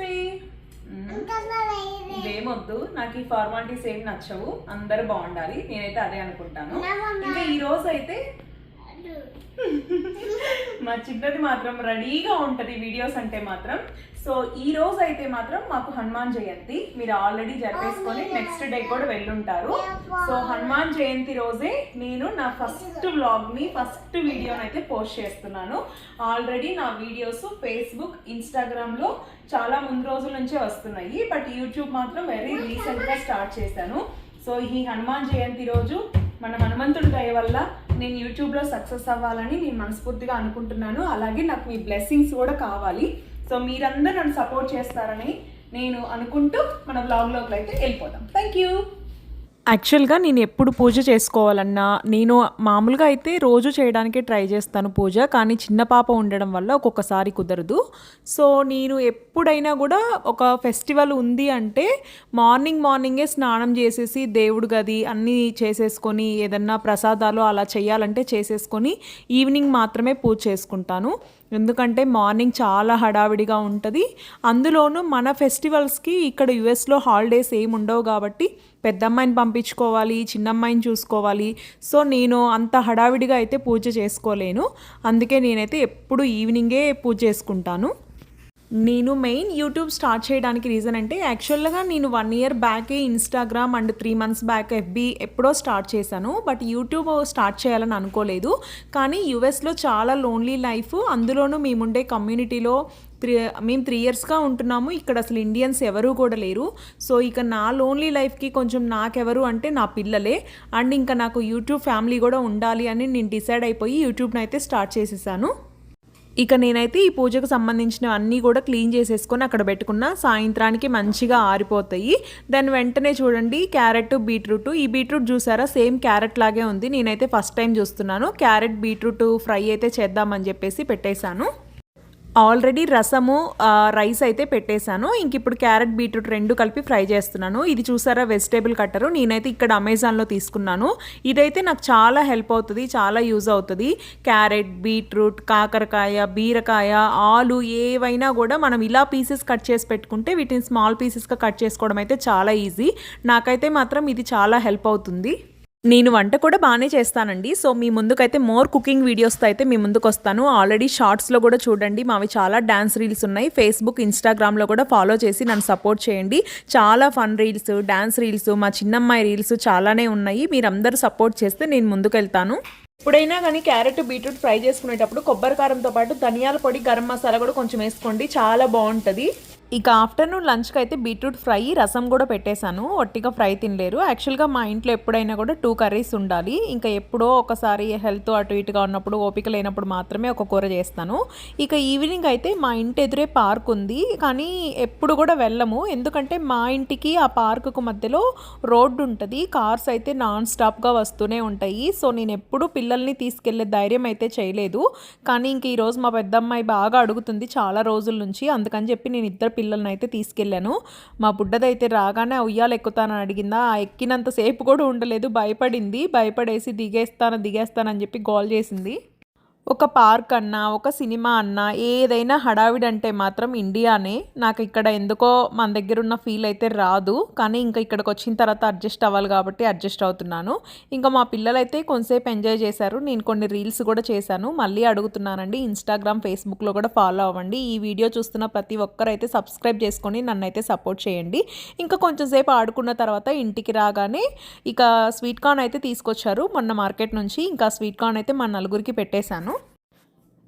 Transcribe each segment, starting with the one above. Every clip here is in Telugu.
క్రిస్పీ ఇవేమొద్దు నాకు ఈ ఫార్మాలిటీస్ ఏం నచ్చవు అందరు బాగుండాలి నేనైతే అదే అనుకుంటాను. ఇంకా ఈ రోజు అయితే మా చిన్నది మాత్రం రెడీగా ఉంటది వీడియోస్ అంటే మాత్రం. సో ఈ రోజు అయితే మాత్రం మాకు హనుమాన్ జయంతి. మీరు ఆల్రెడీ జరిపేసుకొని నెక్స్ట్ డే కూడా వెళ్ళుంటారు. సో హనుమాన్ జయంతి రోజే నేను నా ఫస్ట్ వ్లాగ్ని ఫస్ట్ వీడియోని అయితే పోస్ట్ చేస్తున్నాను. ఆల్రెడీ నా వీడియోస్ ఫేస్బుక్ ఇన్స్టాగ్రామ్లో చాలా ముందు రోజుల నుంచే వస్తున్నాయి. బట్ యూట్యూబ్ మాత్రం వెరీ రీసెంట్గా స్టార్ట్ చేశాను. సో ఈ హనుమాన్ జయంతి రోజు మన హనుమంతుడి దయ వల్ల నేను యూట్యూబ్లో సక్సెస్ అవ్వాలని నేను మనస్ఫూర్తిగా అనుకుంటున్నాను. అలాగే నాకు మీ బ్లెస్సింగ్స్ కూడా కావాలి. సో మీరందరూ నన్ను సపోర్ట్ చేస్తారని నేను అనుకుంటూ మన బ్లాగ్లోకి అయితే వెళ్ళిపోదాం. థ్యాంక్ యూ యాక్చువల్గా నేను ఎప్పుడు పూజ చేసుకోవాలన్నా నేను మామూలుగా అయితే రోజు చేయడానికి ట్రై చేస్తాను పూజ కానీ చిన్న పాప ఉండడం వల్ల ఒక్కొక్కసారి కుదరదు. సో నేను ఎప్పుడైనా కూడా ఒక ఫెస్టివల్ ఉంది అంటే మార్నింగ్ మార్నింగే స్నానం చేసేసి దేవుడి గది అన్నీ చేసేసుకొని ఏదన్నా ప్రసాదాలు అలా చేయాలంటే చేసేసుకొని ఈవినింగ్ మాత్రమే పూజ చేసుకుంటాను. ఎందుకంటే మార్నింగ్ చాలా హడావిడిగా ఉంటుంది. అందులోనూ మన ఫెస్టివల్స్కి ఇక్కడ యుఎస్లో హాలిడేస్ ఏమి ఉండవు కాబట్టి పెద్దమ్మాయిని పంపించుకోవాలి చిన్నమ్మాయిని చూసుకోవాలి. సో నేను అంత హడావిడిగా అయితే పూజ చేసుకోలేను. అందుకే నేనైతే ఎప్పుడు ఈవినింగే పూజ చేసుకుంటాను. నేను మెయిన్ యూట్యూబ్ స్టార్ట్ చేయడానికి రీజన్ అంటే యాక్చువల్గా నేను one year బ్యాకే Instagram and three months back FB ఎప్పుడో స్టార్ట్ చేశాను. బట్ యూట్యూబ్ స్టార్ట్ చేయాలని అనుకోలేదు. కానీ యుఎస్లో చాలా లోన్లీ లైఫ్ అందులోనూ మేముండే కమ్యూనిటీలో త్రీ మేము త్రీ ఇయర్స్గా ఉంటున్నాము. ఇక్కడ అసలు ఇండియన్స్ ఎవరూ కూడా లేరు. సో ఇక నా లోన్లీ లైఫ్కి కొంచెం నాకెవరు అంటే నా పిల్లలే. అండ్ ఇంకా నాకు యూట్యూబ్ ఫ్యామిలీ కూడా ఉండాలి అని నేను డిసైడ్ అయిపోయి యూట్యూబ్ని అయితే స్టార్ట్ చేసేసాను. ఇక నేనైతే ఈ పూజకు సంబంధించిన అన్నీ కూడా క్లీన్ చేసేసుకొని అక్కడ పెట్టుకున్న సాయంత్రానికి మంచిగా ఆరిపోతాయి. దాని వెంటనే చూడండి క్యారెట్ బీట్రూట్. ఈ బీట్రూట్ చూసారా? సేమ్ క్యారెట్ లాగే ఉంది. నేనైతే ఫస్ట్ టైం చూస్తున్నాను. క్యారెట్ బీట్రూట్ ఫ్రై అయితే చేద్దామని చెప్పేసి పెట్టేశాను. ఆల్రెడీ రసము రైస్ అయితే పెట్టేశాను. ఇంక ఇప్పుడు క్యారెట్ బీట్రూట్ రెండు కలిపి ఫ్రై చేస్తున్నాను. ఇది చూసారా వెజిటేబుల్ కట్టరు. నేనైతే ఇక్కడ అమెజాన్లో తీసుకున్నాను. ఇదైతే నాకు చాలా హెల్ప్ అవుతుంది చాలా యూజ్ అవుతుంది. క్యారెట్ బీట్రూట్ కాకరకాయ బీరకాయ ఆలు ఏవైనా కూడా మనం ఇలా పీసెస్ కట్ చేసి పెట్టుకుంటే వీటిని స్మాల్ పీసెస్గా కట్ చేసుకోవడం అయితే చాలా ఈజీ. నాకైతే మాత్రం ఇది చాలా హెల్ప్ అవుతుంది. నేను వంట కూడా బాగానే చేస్తానండి. సో మీ ముందుకైతే మోర్ కుకింగ్ వీడియోస్తో అయితే మీ ముందుకు వస్తాను ఆల్రెడీ షార్ట్స్లో కూడా చూడండి. మావి చాలా డ్యాన్స్ రీల్స్ ఉన్నాయి. ఫేస్బుక్ ఇన్స్టాగ్రామ్లో కూడా ఫాలో చేసి నన్ను సపోర్ట్ చేయండి. చాలా ఫన్ రీల్స్ డ్యాన్స్ రీల్స్ మా చిన్నమ్మాయి రీల్స్ చాలానే ఉన్నాయి. మీరందరూ సపోర్ట్ చేస్తే నేను ముందుకు వెళ్తాను ఎప్పుడైనా కానీ క్యారెట్ బీట్రూట్ ఫ్రై చేసుకునేటప్పుడు కొబ్బరి కారంతో పాటు ధనియాల పొడి గరం మసాలా కూడా కొంచెం వేసుకోండి. చాలా బాగుంటుంది ఇక ఆఫ్టర్నూన్ లంచ్కి అయితే బీట్రూట్ ఫ్రై రసం కూడా పెట్టేశాను. ఒట్టిగా ఫ్రై తినలేరు. యాక్చువల్గా మా ఇంట్లో ఎప్పుడైనా కూడా టూ కర్రీస్ ఉండాలి. ఇంకా ఎప్పుడో ఒకసారి హెల్త్ అటు ఇటుగా ఉన్నప్పుడు ఓపిక లేనప్పుడు మాత్రమే ఒక కూర చేస్తాను. ఇక ఈవినింగ్ అయితే మా ఇంటి ఎదురే పార్క్ ఉంది. కానీ ఎప్పుడు కూడా వెళ్ళము. ఎందుకంటే మా ఇంటికి ఆ పార్కుకు మధ్యలో రోడ్డు ఉంటుంది. కార్స్ అయితే నాన్ స్టాప్గా వస్తూనే ఉంటాయి. సో నేను ఎప్పుడు పిల్లల్ని తీసుకెళ్ళే ధైర్యం అయితే చేయలేదు. కానీ ఇంక ఈరోజు మా పెద్దమ్మాయి బాగా అడుగుతుంది చాలా రోజుల నుంచి. అందుకని చెప్పి నేను ఇద్దరు పిల్లల్ని అయితే తీసుకెళ్ళాను. మా బుడ్డదైతే రాగానే ఉయ్యాలు ఎక్కుతానని అడిగిందా. ఆ ఎక్కినంతసేపు కూడా ఉండలేదు. భయపడింది. భయపడేసి దిగేస్తాను దిగేస్తానని చెప్పి గోల్ చేసింది. ఒక పార్క్ అన్నా ఒక సినిమా అన్నా ఏదైనా హడావిడి అంటే మాత్రం ఇండియానే. నాకు ఇక్కడ ఎందుకో మన దగ్గర ఉన్న ఫీల్ అయితే రాదు. కానీ ఇంకా ఇక్కడికి వచ్చిన తర్వాత అడ్జస్ట్ అవ్వాలి కాబట్టి అడ్జస్ట్ అవుతున్నాను. ఇంకా మా పిల్లలైతే కొంతసేపు ఎంజాయ్ చేశారు. నేను కొన్ని రీల్స్ కూడా చేశాను. మళ్ళీ అడుగుతున్నానండి. ఇన్స్టాగ్రామ్ ఫేస్బుక్లో కూడా ఫాలో అవ్వండి. ఈ వీడియో చూస్తున్న ప్రతి ఒక్కరైతే సబ్స్క్రైబ్ చేసుకొని నన్ను అయితే సపోర్ట్ చేయండి. ఇంకా కొంచెం సేపు ఆడుకున్న తర్వాత ఇంటికి రాగానే ఇక స్వీట్ కార్న్ అయితే తీసుకొచ్చారు. మొన్న మార్కెట్ నుంచి ఇంకా స్వీట్ కార్న్ అయితే మా నలుగురికి పెట్టేశాను.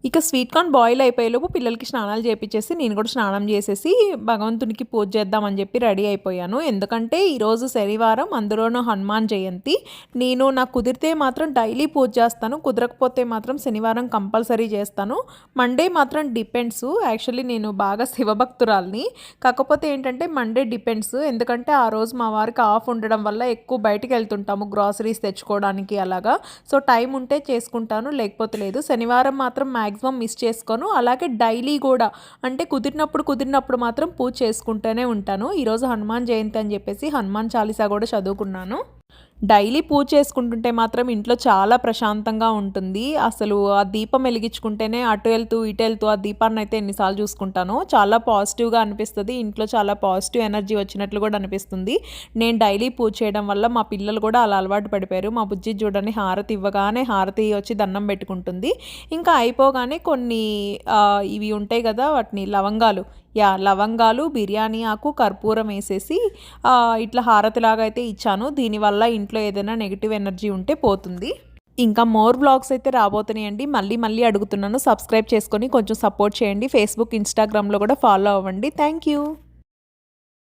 ఇక స్వీట్ కార్న్ బాయిల్ అయిపోయేలోపు పిల్లలకి స్నానాలు చేపించేసి నేను కూడా స్నానం చేసేసి భగవంతునికి పూజ చేద్దామని చెప్పి రెడీ అయిపోయాను. ఎందుకంటే ఈరోజు శనివారం అందులోనూ హనుమాన్ జయంతి. నేను నాకు కుదిరితే మాత్రం డైలీ పూజ చేస్తాను. కుదరకపోతే మాత్రం శనివారం కంపల్సరీ చేస్తాను. మండే మాత్రం డిపెండ్స్ యాక్చువల్లీ నేను బాగా శివభక్తురాల్ని. కాకపోతే ఏంటంటే మండే డిపెండ్స్ ఎందుకంటే ఆ రోజు మా వారికి ఆఫ్ ఉండడం వల్ల ఎక్కువ బయటికి వెళ్తుంటాము గ్రాసరీస్ తెచ్చుకోవడానికి అలాగా. సో టైం ఉంటే చేసుకుంటాను లేకపోతే లేదు. శనివారం మాత్రం మ్యాక్సిమం మిస్ చేసుకోను. అలాగే డైలీ కూడా అంటే కుదిరినప్పుడు కుదిరినప్పుడు మాత్రం పూజ చేసుకుంటూనే ఉంటాను. ఈరోజు హనుమాన్ జయంతి అని చెప్పేసి హనుమాన్ చాలీసా కూడా చదువుకున్నాను. డైలీ పూజ చేసుకుంటుంటే మాత్రం ఇంట్లో చాలా ప్రశాంతంగా ఉంటుంది. అసలు ఆ దీపం వెలిగించుకుంటేనే అటు వెళ్తూ ఇటు వెళ్తూ ఆ దీపాన్ని అయితే ఎన్నిసార్లు చూసుకుంటానో చాలా పాజిటివ్గా అనిపిస్తుంది. ఇంట్లో చాలా పాజిటివ్ ఎనర్జీ వచ్చినట్లు కూడా అనిపిస్తుంది. నేను డైలీ పూజ చేయడం వల్ల మా పిల్లలు కూడా అలా అలవాటు పడిపోయారు. మా బుజ్జి చూడని హారతి ఇవ్వగానే హారతి వచ్చి దండం పెట్టుకుంటుంది. ఇంకా అయిపోగానే కొన్ని ఇవి ఉంటాయి కదా వాటిని లవంగాలు. యా లవంగాలు బిర్యానీ ఆకు కర్పూరం వేసేసి ఇట్లా హారతిలాగా అయితే ఇచ్చాను. దీనివల్ల ఇంట్లో ఏదైనా నెగిటివ్ ఎనర్జీ ఉంటే పోతుంది. ఇంకా మోర్ బ్లాగ్స్ అయితే రాబోతున్నాయండి. మళ్ళీ మళ్ళీ అడుగుతున్నాను. సబ్స్క్రైబ్ చేసుకొని కొంచెం సపోర్ట్ చేయండి. ఫేస్బుక్ ఇన్స్టాగ్రామ్లో కూడా ఫాలో అవ్వండి. Thank you